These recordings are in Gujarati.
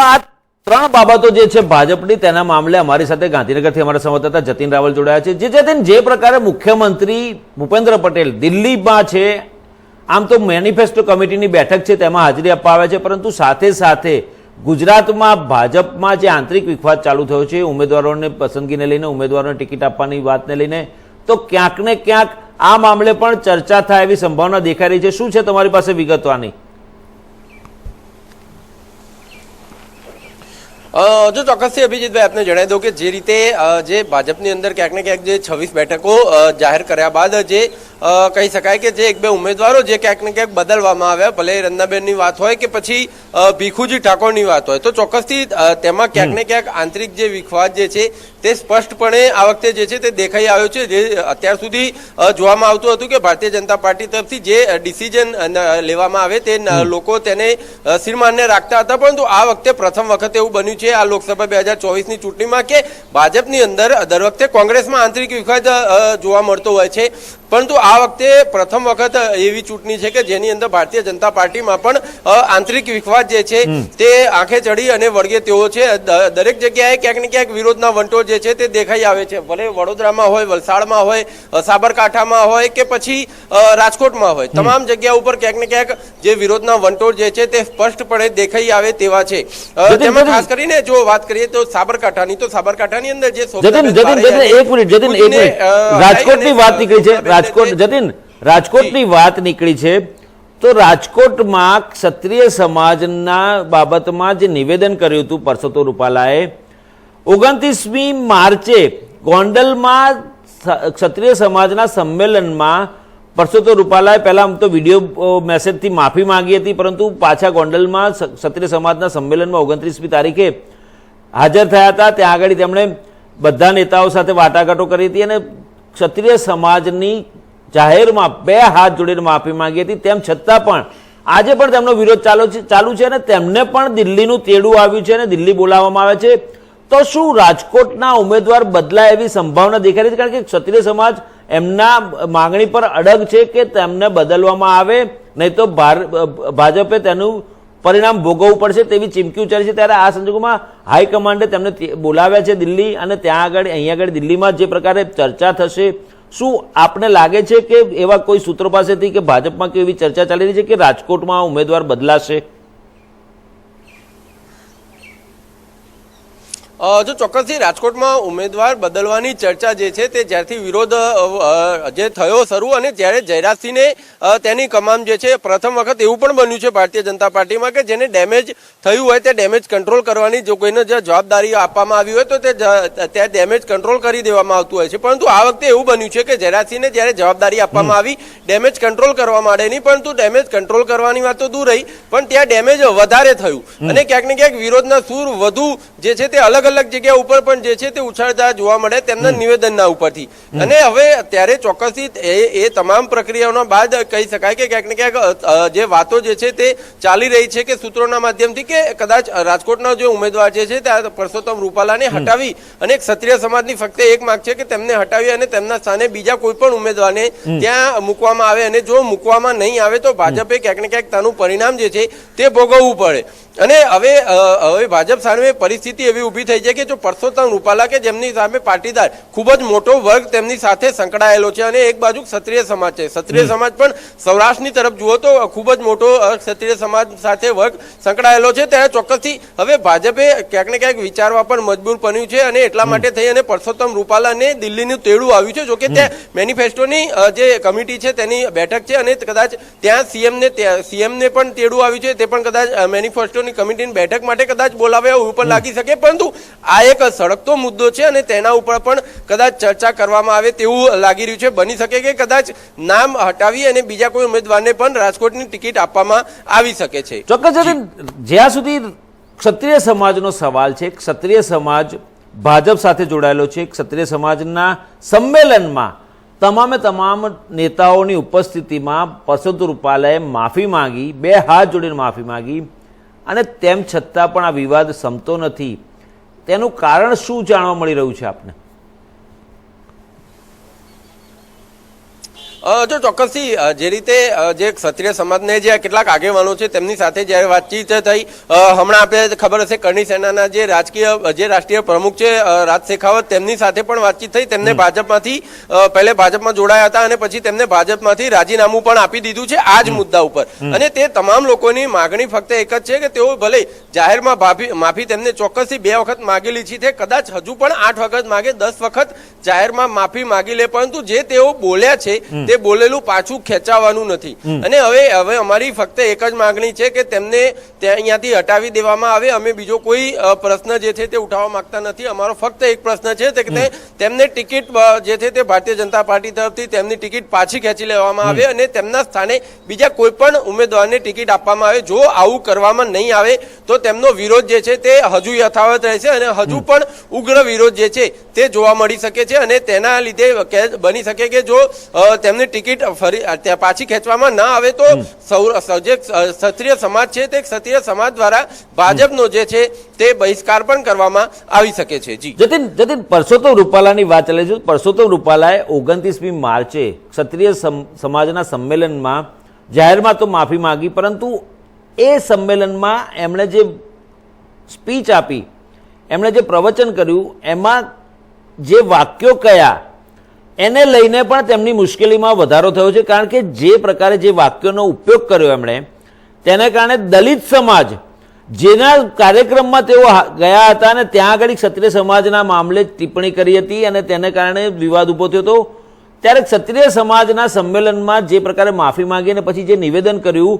આ ત્રણ બાબતો જે છે ભાજપની, તેના મામલે અમારી સાથે ગાંધીનગરથી અમારા સંવાદદાતા જતીન રાવલ જોડાયા છે. જે જતીન જે પ્રકારે મુખ્યમંત્રી ભૂપેન્દ્ર પટેલ દિલ્હીમાં છે, આમ તો મેનિફેસ્ટો કમિટીની બેઠક છે, તેમાં હાજરી આપવા આવે છે, પરંતુ સાથે સાથે ગુજરાતમાં ભાજપમાં જે આંતરિક વિખવાદ ચાલુ થયો છે, ઉમેદવારોને પસંદગીને લઈને, ઉમેદવારોને ટિકિટ આપવાની વાતને લઈને, તો ક્યાંક ને ક્યાંક આ મામલે પણ ચર્ચા થાય એવી સંભાવના દેખાઈ રહી છે. શું છે તમારી પાસે વિગતો આની અ, જો ચોક્કસથી અભિજીતભાઈ આપને જણાવી દઉં કે જે રીતે જે ભાજપની અંદર ક્યાંક ને ક્યાંક જે છવ્વીસ બેઠકો જાહેર કર્યા બાદ જે કહી શકાય કે જે એક બે ઉમેદવારો જે ક્યાંક ને ક્યાંક બદલવામાં આવ્યા. ભલે રંદાબેનની વાત હોય કે પછી ભીખુજી ઠાકોરની વાત હોય. તો ચોક્કસથી તેમાં ક્યાંક ને ક્યાંક આંતરિક જે વિખવાદ જે છે તે સ્પષ્ટપણે આ વખતે જે છે તે દેખાઈ આવ્યો છે જે અત્યાર સુધી જોવામાં આવતું હતું કે ભારતીય જનતા પાર્ટી તરફથી જે ડિસિઝન લેવામાં આવે તે લોકો તેને શિરમાનને રાખતા હતા. પરંતુ આ વખતે પ્રથમ વખત એવું બન્યું છે આ લોકસભા બે હજાર ચોવીસની ચૂંટણીમાં કે ભાજપની અંદર દર વખતે કોંગ્રેસમાં આંતરિક વિખવાદ જોવા મળતો હોય છે. પરંતુ આ વખતે પ્રથમ વખત એવી ચૂંટણી છે કે જેની અંદર ભારતીય જનતા પાર્ટીમાં પણ આંતરિક વિખવાદ જે છે તે આંખે ચડી અને વળગે તેઓ છે. દરેક જગ્યાએ ક્યાંક ને ક્યાંક વિરોધના વંટો જે છે તે દેખાઈ આવે છે. ભલે વડોદરામાં હોય વલસાડમાં હોય સાબરકાંઠામાં હોય કે પછી રાજકોટમાં હોય. તમામ જગ્યા ઉપર ક્યાંક ને ક્યાંક જે વિરોધના વંટોળ જે છે તે સ્પષ્ટપણે દેખાઈ આવે તેવા છે. તેમાં ખાસ કરીને જો વાત કરીએ તો સાબરકાંઠાની તો સાબરકાંઠાની અંદર જે જતીન જતીન જતીન એક મિનિટ જતીન એક મિનિટ. રાજકોટની વાત નીકળી છે. રાજકોટ જતીન રાજકોટની વાત નીકળી છે તો રાજકોટમાં ક્ષત્રિય સમાજના બાબતમાં જે નિવેદન કર્યું હતું પરસોત્તમ રૂપાલાએ ઓગણત્રીસમી માર્ચે ગોંડલમાં ક્ષત્રિય સમાજના સંમેલનમાં પરસોત્તમ રૂપાલાએ પહેલા આમ તો વીડિયો મેસેજથી માફી માંગી હતી પરંતુ પાછા ગોંડલમાં ક્ષત્રિય સમાજના સંમેલનમાં ઓગણત્રીસમી તારીખે હાજર થયા હતા. ત્યાં આગળ તેમણે બધા નેતાઓ સાથે વાટાઘાટો કરી હતી અને ક્ષત્રિય સમાજની જાહેરમાં બે હાથ જોડીને માફી માંગી હતી, તેમ છતાં પણ આજે પણ તેમનો વિરોધ ચાલુ છે ચાલુ છે અને તેમને પણ દિલ્હીનું તેડું આવ્યું છે અને દિલ્હી બોલાવવામાં આવે છે. તો શું રાજકોટના ઉમેદવાર બદલાય એવી સંભાવના દેખાઈ રહી છે? કારણ કે ક્ષત્રિય સમાજ એમના માંગણી પર અડગ છે કે તેમને બદલવામાં આવે, નહીં તો ભાજપે તેનું પરિણામ ભોગવવું પડશે તેવી ચીમકી ઉચ્ચારી છે. ત્યારે આ સંજોગોમાં હાઈકમાન્ડે તેમને બોલાવ્યા છે દિલ્હી અને ત્યાં આગળ અહીંયા આગળ દિલ્હીમાં જે પ્રકારે ચર્ચા થશે. શું આપને લાગે છે કે એવા કોઈ સૂત્રો પાસેથી કે ભાજપમાં કે એવી ચર્ચા ચાલી રહી છે કે રાજકોટમાં ઉમેદવાર બદલાશે? જો ચોક્કસથી રાજકોટમાં ઉમેદવાર બદલવાની ચર્ચા જે છે તે જ્યારથી વિરોધ જે થયો શરૂ અને જ્યારે જયરાજસિંહને તેની કમાન જે છે પ્રથમ વખત એવું પણ બન્યું છે ભારતીય જનતા પાર્ટીમાં કે જેને ડેમેજ થયું હોય તે ડેમેજ કંટ્રોલ કરવાની જો કોઈને જે જવાબદારી આપવામાં આવી હોય તો તે ત્યાં ડેમેજ કંટ્રોલ કરી દેવામાં આવતું હોય છે. પરંતુ આ વખતે એવું બન્યું છે કે જયરાજસિંહને જ્યારે જવાબદારી આપવામાં આવી ડેમેજ કંટ્રોલ કરવા માટે નહીં પરંતુ ડેમેજ કંટ્રોલ કરવાની વાત તો દૂર રહી પણ ત્યાં ડેમેજ વધારે થયું. અને ક્યાંક ને ક્યાંક વિરોધના સૂર વધુ જે છે તે અલગ અલગ જગ્યા ઉપર પણ જે છે તે ઉછાળતા જોવા મળે તેમના નિવેદનના ઉપરથી. અને હવે ત્યારે ચોક્કસથી એ તમામ પ્રક્રિયાઓના બાદ કહી શકાય કે ક્યાંક ને ક્યાંક જે વાતો જે છે તે ચાલી રહી છે કે સૂત્રોના માધ્યમથી કે કદાચ રાજકોટના જે ઉમેદવાર જે છે તે પરસોત્તમ રૂપાલાને હટાવી અને ક્ષત્રિય સમાજની ફક્ત એક માંગ છે કે તેમને હટાવી અને તેમના સ્થાને બીજા કોઈ પણ ઉમેદવારને ત્યાં મૂકવામાં આવે અને જો મૂકવામાં નહીં આવે તો ભાજપે ક્યાંક ને ક્યાંક તેનું પરિણામ જે છે તે ભોગવવું પડે. અને હવે હવે ભાજપ સામે પરિસ્થિતિ એવી ઊભી થઈ છે કે જો પરસોત્તમ રૂપાલા કે જેમની સામે પાટીદાર ખૂબ જ મોટો વર્ગ તેમની સાથે સંકળાયેલો છે અને એક બાજુ ક્ષત્રિય સમાજ છે. ક્ષત્રિય સમાજ પણ સૌરાષ્ટ્રની તરફ જુઓ તો ખૂબ જ મોટો ક્ષત્રિય સમાજ સાથે વર્ગ સંકળાયેલો છે. ત્યારે ચોક્કસથી હવે ભાજપે ક્યાંક ને ક્યાંક વિચારવા પણ મજબૂર બન્યું છે અને એટલા માટે થઈ અને પરસોત્તમ રૂપાલાને દિલ્હીનું તેડું આવ્યું છે. જોકે ત્યાં મેનિફેસ્ટોની જે કમિટી છે તેની બેઠક છે અને કદાચ ત્યાં સીએમને સીએમને પણ તેડું આવ્યું છે. તે પણ કદાચ મેનિફેસ્ટોની કમિટીની બેઠક માટે કદાચ બોલાવ્યા એવું પણ લાગી શકે. પરંતુ આ એક સળગતો મુદ્દો છે અને તેના ઉપર પણ કદાચ ચર્ચા કરવામાં આવે તેવું લાગી રહ્યું છે. બની શકે કે કદાચ નામ હટાવી અને બીજા કોઈ ઉમેદવારને પણ રાજકોટની ટિકિટ આપવામાં આવી શકે છે. ચોક્કસ જ્યાં સુધી ક્ષત્રિય સમાજનો સવાલ છે ક્ષત્રિય સમાજ ભાજપ સાથે જોડાયેલો છે ક્ષત્રિય સમાજના સંમેલનમાં તમામે તમામ નેતાઓની ઉપસ્થિતિમાં પરસોત્તમ રૂપાલાએ માફી માંગી બે હાથ જોડીને માફી માંગી અને તેમ છતાં પણ આ વિવાદ સમતો નથી. તેનું કારણ શું જાણવા મળી રહ્યું છે આપને? જો ચોક્કસથી જે રીતે જે ક્ષત્રિય સમાજને જે કેટલાક આગેવાનો છે તેમની સાથે જ્યારે વાતચીત થઈ હમણાં આપણે ખબર હશે કરણી સેનાના જે રાજકીય જે રાષ્ટ્રીય પ્રમુખ છે રાજ શેખાવત તેમની સાથે પણ વાતચીત થઈ તેમને ભાજપમાંથી પહેલે ભાજપમાં જોડાયા હતા અને પછી તેમને ભાજપમાંથી રાજીનામું પણ આપી દીધું છે આ જ મુદ્દા ઉપર. અને તે તમામ લોકોની માગણી ફક્ત એક જ છે કે તેઓ ભલે જાહેરમાં માફી તેમને ચોક્કસથી બે વખત માગેલી છે તે કદાચ હજુ પણ આઠ વખત માગે દસ વખત જાહેરમાં માફી માગી લે પરંતુ જે તેઓ બોલ્યા છે તે બોલેલું પાછું ખેંચાવાનું નથી. અને હવે હવે અમારી ફક્ત એક જ માગણી છે કે તેમને અહીંયાથી હટાવી દેવામાં આવે. અમે બીજો કોઈ પ્રશ્ન જે છે તે ઉઠાવવા માંગતા નથી. અમારો ફક્ત એક પ્રશ્ન છે તે કે તેમને ટિકિટ જે છે તે ભારતીય જનતા પાર્ટી તરફથી તેમની ટિકિટ પાછી ખેંચી લેવામાં આવે અને તેમના સ્થાને બીજા કોઈ પણ ઉમેદવારને ટિકિટ આપવામાં આવે. જો આવું કરવામાં નહીં આવે તો તેમનો વિરોધ જે છે તે હજુ યથાવત રહેશે અને હજુ પણ ઉગ્ર વિરોધ જે છે તે જોવા મળી શકે છે અને તેના લીધે બની શકે કે જો અ, તેમની ટિકિટ ફરી ત્યાં પાછી ખેંચવામાં ના આવે તો જે ક્ષત્રિય સમાજ છે તે ક્ષત્રિય સમાજ દ્વારા ભાજપનો જે છે તે બહિષ્કાર પણ કરવામાં આવી શકે છે જી. જતીન જતીન પરસોત્તમ રૂપાલાની વાત ચાલે છે. પરસોત્તમ રૂપાલાએ ઓગણત્રીસમી માર્ચે ક્ષત્રિય સમાજના સંમેલનમાં જાહેરમાં તો માફી માંગી પરંતુ એ સંમેલનમાં એમણે જે સ્પીચ આપી એમણે જે પ્રવચન કર્યું એમાં જે વાક્યો કયા એને લઈને પણ તેમની મુશ્કેલીમાં વધારો થયો છે, કારણ કે જે પ્રકારે જે વાક્યોનો ઉપયોગ કર્યો એમણે, તેને કારણે દલિત સમાજ, જેના કાર્યક્રમમાં તેઓ ગયા હતા અને ત્યાં આગળ ક્ષત્રિય સમાજના મામલે ટિપ્પણી કરી હતી અને તેને કારણે વિવાદ ઊભો થયો હતો, ત્યારે ક્ષત્રિય સમાજના સંમેલનમાં જે પ્રકારે માફી માંગી અને પછી જે નિવેદન કર્યું,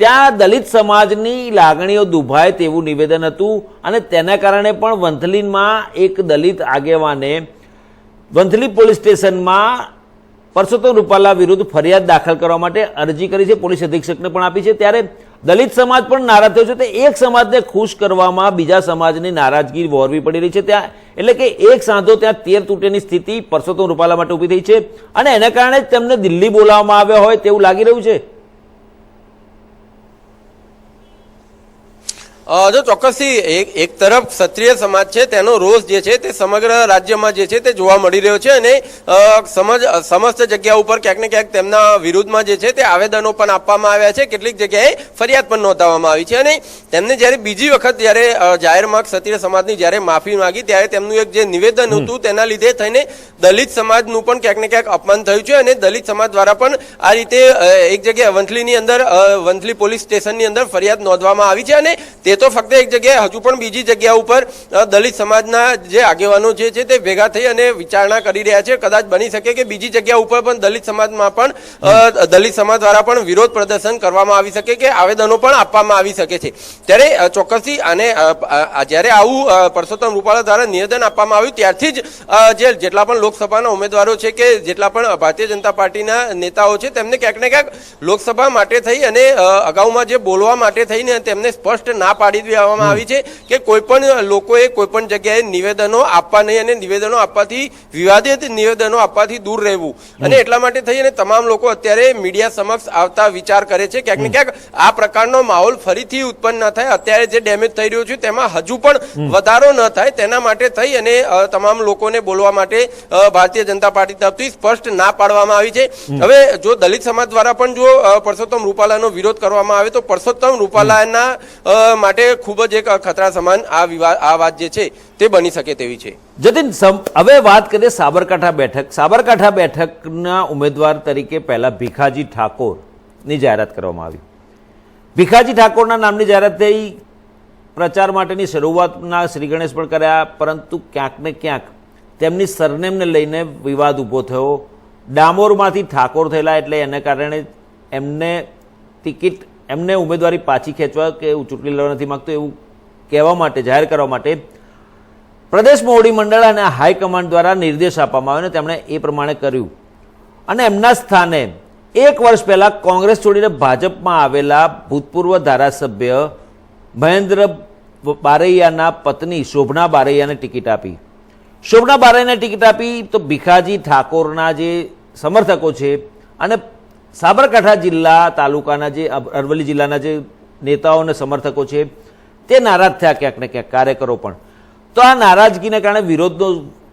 ત્યાં દલિત સમાજની લાગણીઓ દુભાય તેવું નિવેદન હતું અને તેના કારણે પણ વંથલીમાં એક દલિત આગેવાને વંથલી પોલીસ સ્ટેશનમાં પરસોત્તમ રૂપાલા વિરુદ્ધ ફરિયાદ દાખલ કરવા માટે અરજી કરી છે. પોલીસ અધિક્ષકને પણ આપી છે. ત્યારે દલિત સમાજ પણ નારાજ થયો છે. તે એક સમાજને ખુશ કરવામાં બીજા સમાજની નારાજગી વહોરવી પડી રહી છે. ત્યાં એટલે કે એક સાંધો ત્યાં તેર તૂટેની સ્થિતિ પરસોત્તમ રૂપાલા માટે ઊભી થઈ છે. અને એના કારણે જ તેમને દિલ્હી બોલાવવામાં આવ્યા હોય તેવું લાગી રહ્યું છે. જો ચોક્કસથી એક એક તરફ ક્ષત્રિય સમાજ છે તેનો રોષ જે છે તે સમગ્ર રાજ્યમાં જે છે તે જોવા મળી રહ્યો છે અને સમજ સમસ્ત જગ્યા ઉપર ક્યાંક ને ક્યાંક તેમના વિરુદ્ધમાં જે છે તે આવેદનો પણ આપવામાં આવ્યા છે કેટલીક જગ્યાએ ફરિયાદ પણ નોંધાવવામાં આવી છે અને તેમને જ્યારે બીજી વખત જ્યારે જાહેરમાં ક્ષત્રિય સમાજની જ્યારે માફી માંગી ત્યારે તેમનું એક જે નિવેદન હતું તેના લીધે થઈને દલિત સમાજનું પણ ક્યાંક ને ક્યાંક અપમાન થયું છે અને દલિત સમાજ દ્વારા પણ આ રીતે એક જગ્યાએ વંથલીની અંદર વંથલી પોલીસ સ્ટેશનની અંદર ફરિયાદ નોંધવામાં આવી છે અને તે તો ફક્ત એક જગ્યાએ હજુ પણ બીજી જગ્યા ઉપર દલિત સમાજના જે આગેવાનો જે છે તે ભેગા થઈ અને વિચારણા કરી રહ્યા છે. કદાચ બની શકે કે બીજી જગ્યા ઉપર પણ દલિત સમાજમાં પણ દલિત સમાજ દ્વારા પણ વિરોધ પ્રદર્શન કરવામાં આવી શકે કે આવેદનો પણ આપવામાં આવી શકે છે. ત્યારે ચોક્કસથી આને અ, અ, અ, જ્યારે આવું પરસોત્તમ રૂપાલા દ્વારા નિવેદન આપવામાં આવ્યું ત્યારથી જ જે જેટલા પણ લોકસભાના ઉમેદવારો છે કે જેટલા પણ ભારતીય જનતા પાર્ટીના નેતાઓ છે તેમને ક્યાંક ને ક્યાંક લોકસભા માટે થઈ અને અગાઉમાં જે બોલવા માટે થઈને તેમને સ્પષ્ટ ના પાડી દેવામાં આવી છે કે કોઈ પણ લોકોએ કોઈ પણ જગ્યાએ નિવેદનો આપવા નહીં અને નિવેદનો આપવાથી વિવાદિત નિવેદનો આપવાથી દૂર રહેવું. અને એટલા માટે થઈ અને તમામ લોકો અત્યારે મીડિયા સમક્ષ આવતા વિચાર કરે છે. ક્યાંક ને ક્યાંક આ પ્રકારનો માહોલ ફરીથી ઉત્પન્ન ન થાય. અત્યારે જે ડેમેજ થઈ રહ્યું છે તેમાં હજુ પણ વધારો ન થાય. તેના માટે થઈ અને તમામ લોકોને બોલવા માટે ભારતીય જનતા પાર્ટી તરફથી સ્પષ્ટ ના પાડવામાં આવી છે. હવે જો દલિત સમાજ દ્વારા પણ જો પરસોત્તમ રૂપાલાનો વિરોધ કરવામાં આવે તો પરસોત્તમ રૂપાલાના અ, માટે ખૂબ જ એક ખતરા સમાન આ વિવાદ આ વાત જે છે તે બની શકે તેવી છે. જતીન હવે વાત કરીએ સાબરકાંઠા બેઠક. સાબરકાંઠા બેઠકના ઉમેદવાર તરીકે પહેલા ભીખાજી ઠાકોરની જાહેરાત કરવામાં આવી. ભીખાજી ઠાકોરના નામની જાહેરાત થઈ. પ્રચાર માટેની શરૂઆતના શ્રી ગણેશ પણ કર્યા, પરંતુ ક્યાંક ને ક્યાંક તેમની સરનેમને લઈને વિવાદ ઊભો થયો. ડામોરમાંથી ઠાકોર થયેલા એટલે એને કારણે એમને ટિકિટ એમને ઉમેદવારી પાછી ખેંચવા કે હું ચૂંટણી લડવા નથી માગતો એવું કહેવા માટે, જાહેર કરવા માટે પ્રદેશ મોવડી મંડળ અને હાઈકમાન્ડ દ્વારા નિર્દેશ આપવામાં આવ્યો અને તેમણે એ પ્રમાણે કર્યું. અને એમના સ્થાને એક વર્ષ પહેલાં કોંગ્રેસ છોડીને ભાજપમાં આવેલા ભૂતપૂર્વ ધારાસભ્ય મહેન્દ્ર બારૈયાના પત્ની શોભના બારૈયાને ટિકિટ આપી. શોભના બારૈયાને ટિકિટ આપી તો ભીખાજી ઠાકોરના જે સમર્થકો છે અને સાબરકાંઠા જિલ્લા તાલુકાના જે અરવલ્લી જિલ્લાના જે નેતાઓ અને સમર્થકો છે, તે નારાજ થયા ક્યાંક ને ક્યાંક, કાર્યકરો પણ. તો આ નારાજગીને કારણે વિરોધનો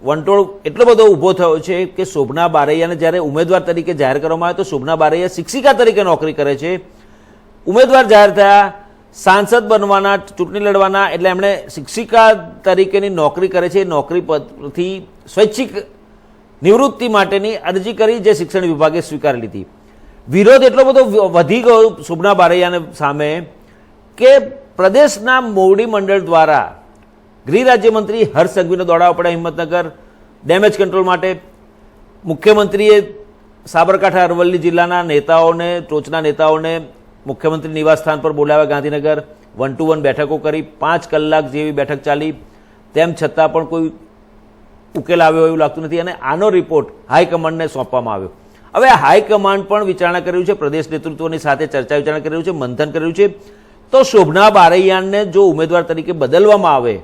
વંટોળ એટલો બધો ઊભો થયો છે કે શોભના બારૈયાને જ્યારે ઉમેદવાર તરીકે જાહેર કરવામાં આવે તો શોભના બારૈયા શિક્ષિકા તરીકે નોકરી કરે છે. ઉમેદવાર જાહેર થયા, સાંસદ બનવાના, ચૂંટણી લડવાના, એટલે એમણે શિક્ષિકા તરીકેની નોકરી કરે છે. નોકરી પરથી સ્વૈચ્છિક નિવૃત્તિ માટેની અરજી કરી જે શિક્ષણ વિભાગે સ્વીકારી લીધી. વિરોધ એટલો બધો વધી ગયો શુભના બારૈયાને સામે કે પ્રદેશના મોવડી મંડળ દ્વારા ગૃહ રાજ્યમંત્રી હર્ષ સંઘવીને દોડાવવા પડ્યા હિંમતનગર ડેમેજ કંટ્રોલ માટે. મુખ્યમંત્રીએ સાબરકાંઠા, અરવલ્લી જિલ્લાના નેતાઓને, ટોચના નેતાઓને મુખ્યમંત્રી નિવાસસ્થાન પર બોલાવ્યા ગાંધીનગર. વન ટુ વન બેઠકો કરી, પાંચ કલાક જેવી બેઠક ચાલી. તેમ છતાં પણ કોઈ ઉકેલ આવ્યો એવું લાગતું નથી અને આનો રિપોર્ટ હાઈકમાન્ડને સોંપવામાં આવ્યો. હવે હાઈકમાન્ડ પણ વિચારણા કર્યું છે, પ્રદેશ નેતૃત્વની સાથે ચર્ચા વિચારણા કર્યું છે, મંથન કર્યું છે. તો શોભના બારૈયાને જો ઉમેદવાર તરીકે બદલવામાં આવે,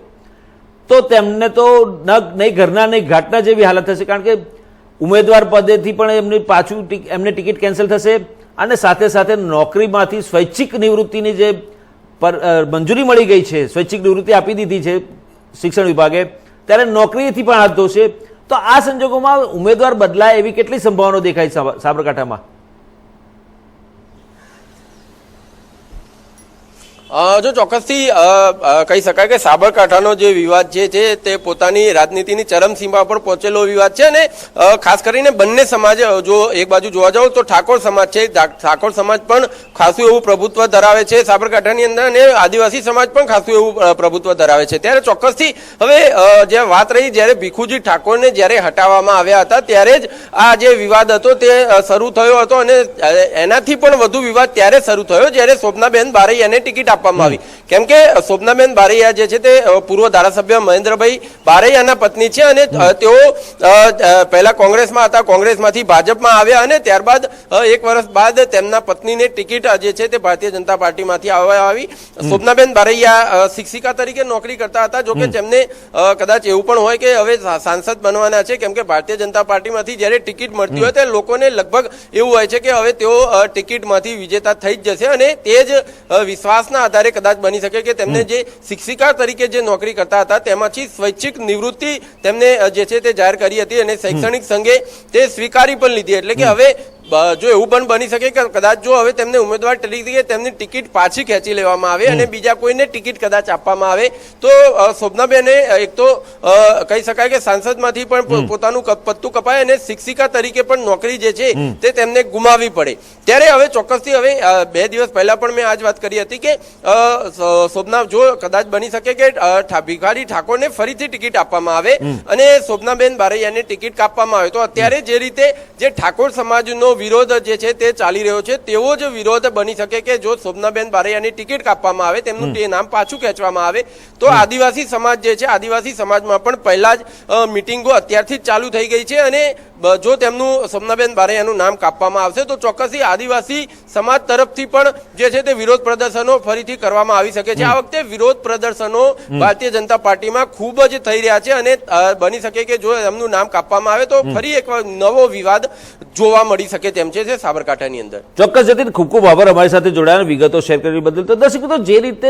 તો તેમને તો ન નહીં, ઘરના નહીં, ઘાટના જેવી હાલત થશે, કારણ કે ઉમેદવાર પદેથી પણ એમની પાછું એમને ટિકિટ કેન્સલ થશે અને સાથે સાથે નોકરીમાંથી સ્વૈચ્છિક નિવૃત્તિની જે પર મંજૂરી મળી ગઈ છે, સ્વૈચ્છિક નિવૃત્તિ આપી દીધી છે શિક્ષણ વિભાગે, ત્યારે નોકરીથી પણ હાથ ધોશે. તો આ સંજોગોમાં ઉમેદવાર બદલાય એવી કેટલી સંભાવનાઓ દેખાય સાબ- સાબરકાંઠામાં? જો ચોક્કસથી કહી શકાય કે સાબરકાંઠાનો જે વિવાદ જે છે, તે પોતાની રાજનીતિની ચરમસીમા પર પહોંચેલો વિવાદ છે અને ખાસ કરીને બંને સમાજ જો એક બાજુ જોવા જાઓ તો ઠાકોર સમાજ છે ઠાકોર સમાજ પણ ખાસું એવું પ્રભુત્વ ધરાવે છે સાબરકાંઠાની અંદર અને આદિવાસી સમાજ પણ ખાસું એવું પ્રભુત્વ ધરાવે છે. ત્યારે ચોક્કસથી હવે જે વાત રહી જ્યારે ભીખુજી ઠાકોરને જ્યારે હટાવવામાં આવ્યા હતા, ત્યારે જ આ જે વિવાદ હતો તે શરૂ થયો હતો અને એનાથી પણ વધુ વિવાદ ત્યારે શરૂ થયો જ્યારે શોભનાબેન બારૈયાને ટિકિટ આપવામાં આવી. કેમ કે શોભનાબેન બારૈયા જે છે તે પૂર્વ ધારાસભ્ય મહેન્દ્રભાઈ બારૈયાના પત્ની છે અને તેઓ પહેલા કોંગ્રેસમાં હતા. કોંગ્રેસમાંથી ભાજપમાં આવ્યા અને ત્યારબાદ એક વર્ષ બાદ તેમના પત્નીને ટિકિટ જે છે તે ભારતીય જનતા પાર્ટીમાંથી આવવા આવી. શોભનાબેન બારૈયા શિક્ષિકા તરીકે નોકરી કરતા હતા જોકે તેમને કદાચ એવું પણ હોય કે હવે સાંસદ બનવાના છે કેમ કે ભારતીય જનતા પાર્ટીમાંથી જ્યારે ટિકિટ મળતી હોય ત્યારે લોકોને લગભગ એવું હોય છે કે હવે તેઓ ટિકિટમાંથી વિજેતા થઈ જ જશે અને તે જ વિશ્વાસના આધારે કદાચ બની શકે કે તેમને જે શિક્ષિકા તરીકે જે નોકરી કરતા હતા તેમાંથી સ્વૈચ્છિક નિવૃત્તિ તેમને જે છે તે જાહેર કરી હતી અને શૈક્ષણિક સંઘે તે સ્વીકારી પણ લીધી. એટલે કે હવે જો એવું પણ બની શકે કે કદાચ જો હવે તેમને ઉમેદવાર તરીકે તેમની ટિકિટ પાછી ખેંચી લેવામાં આવે અને બીજા કોઈને ટિકિટ કદાચ આપવામાં આવે. તો શોભનાબેને એક તો કહી શકાય કે સાંસદમાંથી પણ પોતાનું પત્તું કપાય અને શિક્ષિકા તરીકે પણ નોકરી જે છે તે તેમને ગુમાવી પડે. ત્યારે હવે ચોક્કસથી હવે બે દિવસ પહેલા પણ મેં આ જ વાત કરી હતી કે શોભના જો કદાચ બની શકે કે ભિખારી ઠાકોરને ફરીથી ટિકિટ આપવામાં આવે અને શોભનાબેન બારૈયાને ટિકિટ કાપવામાં આવે. તો અત્યારે જે રીતે જે ઠાકોર સમાજનો વિરોધ જે છે તે ચાલી રહ્યો છે તેવો જ વિરોધ બની શકે કે જો શોભનાબેન બારૈયાની ટિકિટ કાપવામાં આવે તેમનું તે નામ પાછું ખેંચવામાં આવે તો આદિવાસી સમાજ જે છે આદિવાસી સમાજમાં પણ પહેલા જ મિટિંગો અત્યારથી જ ચાલુ થઈ ગઈ છે અને જો તેમનું શોભનાબેન બારૈયાનું નામ કાપવામાં આવશે તો ચોક્કસથી આદિવાસી સમાજ તરફથી પણ જે છે તે વિરોધ પ્રદર્શનો ફરીથી કરવામાં આવી શકે છે. આ વખતે વિરોધ પ્રદર્શનો ભારતીય જનતા પાર્ટીમાં ખૂબ જ થઈ રહ્યા છે અને બની શકે કે જો એમનું નામ કાપવામાં આવે તો ફરી એક નવો વિવાદ જોવા મળી શકે તેમ છે સાબરકાંઠાની અંદર. ચોક્કસ જતીન, ખૂબ ખૂબ આભાર અમારી સાથે જોડાયા વિગતો શેર કરવી બદલ તો દર્શકો મિત્રો જે રીતે